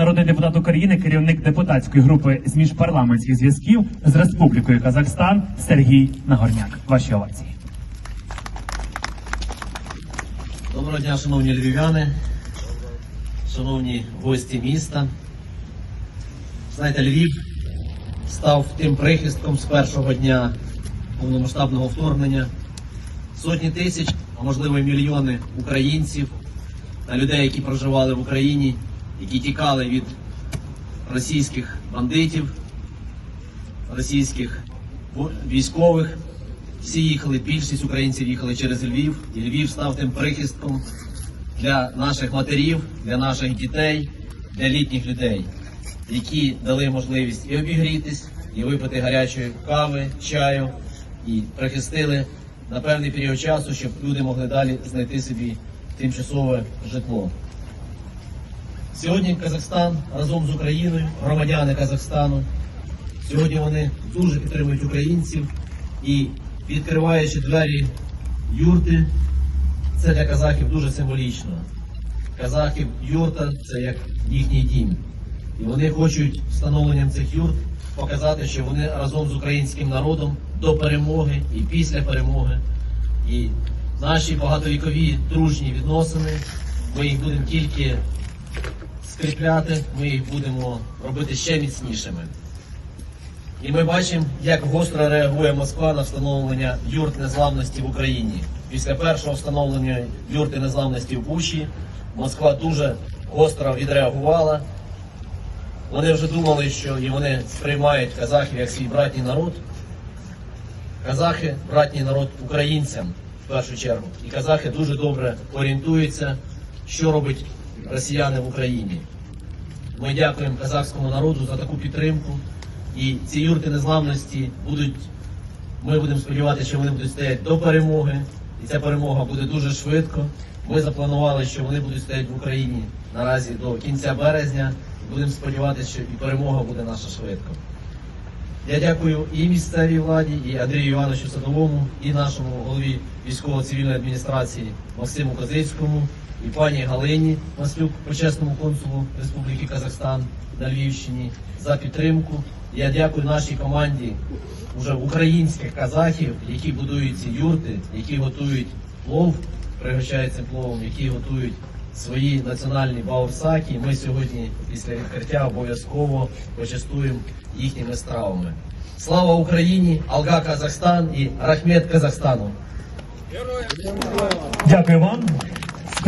народний депутат України, керівник депутатської групи з міжпарламентських зв'язків з Республікою Казахстан Сергій Нагорняк. Ваші овації. Доброго дня, шановні львів'яни, шановні гості міста. Знаєте, Львів став тим прихистком з першого дня повномасштабного вторгнення. Сотні тисяч, а можливо і мільйони українців та людей, які проживали в Україні, які тікали від російських бандитів, російських військових. Всі їхали, більшість українців їхали через Львів, і Львів став тим прихистком для наших матерів, для наших дітей, для літніх людей, які дали можливість і обігрітись, і випити гарячої кави, чаю, і прихистили на певний період часу, щоб люди могли далі знайти собі тимчасове житло. Сьогодні Казахстан разом з Україною, громадяни Казахстану, Сьогодні вони дуже підтримують українців і відкриваючи двері юрти, це для казахів дуже символічно. Казахів юрта це як їхній дім. І вони хочуть встановленням цих юрт показати, що вони разом з українським народом до перемоги і після перемоги. І наші багатовікові дружні відносини, ми їх будемо тільки скріпляти, ми їх будемо робити ще міцнішими. І ми бачимо, як гостро реагує Москва на встановлення юрт незламності в Україні. Після першого встановлення юрти незламності в Бучі Москва дуже гостро відреагувала. Вони вже думали, що і вони сприймають казахів як свій братній народ. Казахи братній народ українцям в першу чергу. І казахи дуже добре орієнтуються, що робить росіяни в Україні. Ми дякуємо казахському народу за таку підтримку. І ці юрти незламності будуть. Ми будемо сподіватися, що вони будуть стояти до перемоги, і ця перемога буде дуже швидко. Ми запланували, що вони будуть стояти в Україні наразі до кінця березня. Будемо сподіватися, що і перемога буде наша швидко. Я дякую і місцевій владі, і Андрію Івановичу Садовому, і нашому голові військово-цивільної адміністрації Максиму Козицькому, і пані Галині Маслюк, почесному консулу Республіки Казахстан на Львівщині за підтримку. Я дякую нашій команді уже українських казахів, які будують ці юрти, які готують плов, пригощаються пловом, які готують свої національні баурсаки. Ми сьогодні після відкриття обов'язково почастуємо їхніми стравами. Слава Україні! Алга Казахстан і Рахмет Казахстану! Дякую вам.